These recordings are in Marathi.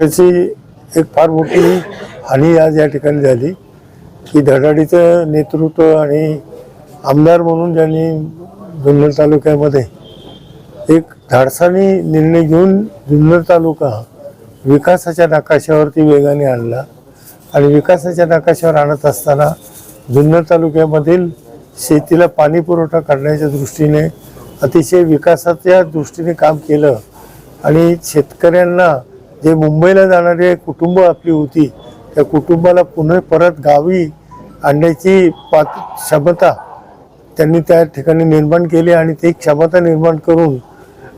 त्याची एक फार मोठी हानी आज या ठिकाणी झाली की धडाडीचं नेतृत्व आणि आमदार म्हणून ज्यांनी जुन्नर तालुक्यामध्ये एक धाडसाने निर्णय घेऊन जुन्नर तालुका विकासाच्या नकाशावरती वेगाने आणला आणि विकासाच्या नकाशावर आणत असताना जुन्नर तालुक्यामधील शेतीला पाणी पुरवठा करण्याच्या दृष्टीने अतिशय विकासाच्या दृष्टीने काम केलं आणि शेतकऱ्यांना जे मुंबईला जाणारे कुटुंब आपली होती त्या कुटुंबाला पुन्हा परत गावी आणण्याची पात क्षमता त्यांनी त्या ठिकाणी निर्माण केली आणि ती क्षमता निर्माण करून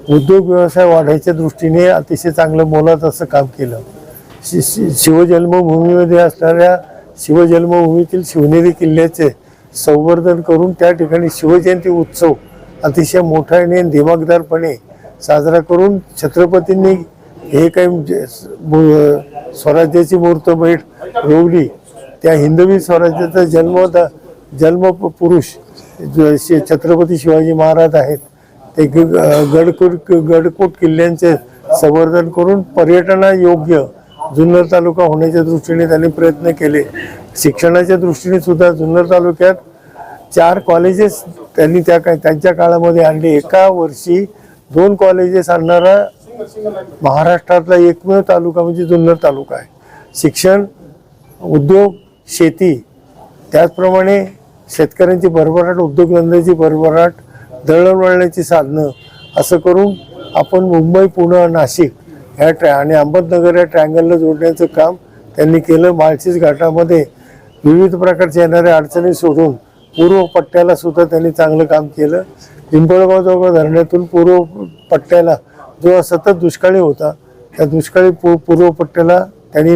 उद्योग व्यवसाय वाढायच्या दृष्टीने अतिशय चांगलं मोलात असं काम केलं. शि शि शिवजन्मभूमीमध्ये असणाऱ्या शिवजन्मभूमीतील शिवनेरी किल्ल्याचे संवर्धन करून त्या ठिकाणी शिवजयंती उत्सव अतिशय मोठ्याने दिमागदारपणे साजरा करून छत्रपतींनी हे काही म्हणजे मु- स्वराज्याची मूर्तमेढ रोवली. त्या हिंदवी स्वराज्याचा जन्म जन्म पुरुष ज- छत्रपती शिवाजी महाराज आहेत ते ग- ग- गडकोट गडकोट किल्ल्यांचे संवर्धन करून पर्यटना योग्य जुन्नर तालुका होण्याच्या दृष्टीने त्यांनी प्रयत्न केले. शिक्षणाच्या दृष्टीने सुद्धा जुन्नर तालुक्यात चार कॉलेजेस त्यांनी त्या त्यांच्या काळामध्ये आणले. एका वर्षी दोन कॉलेजेस आणणारा महाराष्ट्रातला एकमेव तालुका म्हणजे जुन्नर तालुका आहे. शिक्षण उद्योग शेती त्याचप्रमाणे शेतकऱ्यांची भरभराट उद्योगधंद्याची भरभराट दळणवळणाची साधनं असं करून आपण मुंबई पुणे नाशिक ह्या ट्रॅ आणि अहमदनगर या ट्रँगलला जोडण्याचं काम त्यांनी केलं. माळशीज घाटामध्ये विविध प्रकारच्या येणाऱ्या अडचणी सोडून पूर्व पट्ट्याला सुद्धा त्यांनी चांगलं काम केलं. पिंपळगाव जवळ धरणातून पूर्व पट्ट्याला जो सतत दुष्काळी होता त्या दुष्काळी पू पूर्व पट्ट्याला त्यांनी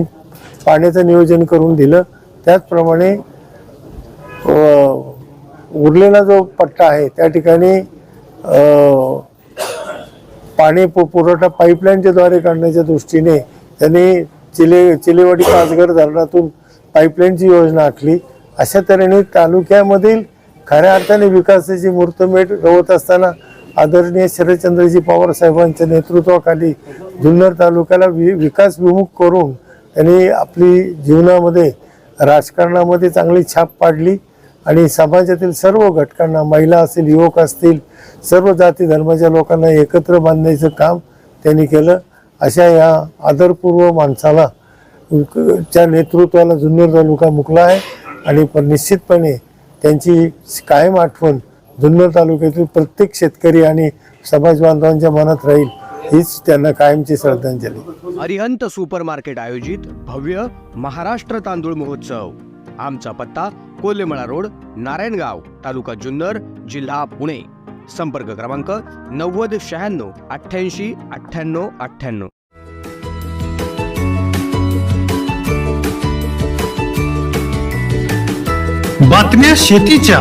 पाण्याचं नियोजन करून दिलं. त्याचप्रमाणे उरलेला जो पट्टा आहे त्या ठिकाणी पाणी पु पुरवठा पाईपलाईनच्या द्वारे काढण्याच्या दृष्टीने त्यांनी चिले चिलेवाडी पाचघर धरणातून पाईपलाईनची योजना आखली. अशा तऱ्हेने तालुक्यामधील खऱ्या अर्थाने विकासाची मूर्तमेट गवत असताना आदरणीय शरदचंद्रजी पवार साहेबांच्या नेतृत्वाखाली जुन्नर तालुक्याला वि विकास विमुख करून त्यांनी आपली जीवनामध्ये राजकारणामध्ये चांगली छाप पाडली आणि समाजातील सर्व घटकांना महिला असतील युवक असतील सर्व जाती धर्माच्या लोकांना एकत्र बांधण्याचं काम त्यांनी केलं. अशा या आदरपूर्व माणसाला च्या नेतृत्वाला जुन्नर तालुका मुकला आहे आणि पण निश्चितपणे त्यांची कायम आठवण जुन्नर तालुक्यातील प्रत्येक शेतकरी आणि समाज बांधवांच्या मनात राहील हीच त्यांना कायमची श्रद्धांजली. अरिहंत सुपर मार्केट आयोजित भव्य महाराष्ट्र तांदूळ महोत्सव. आमचा पत्ता कोल्हेमळा रोड नारायणगाव तालुका जुन्नर जिल्हा पुणे. संपर्क क्रमांक नव्वद शहाण्णव अठ्ठ्याऐंशी अठ्ठ्याण्णव अठ्ठ्याण्णव. बातम्या शेतीच्या.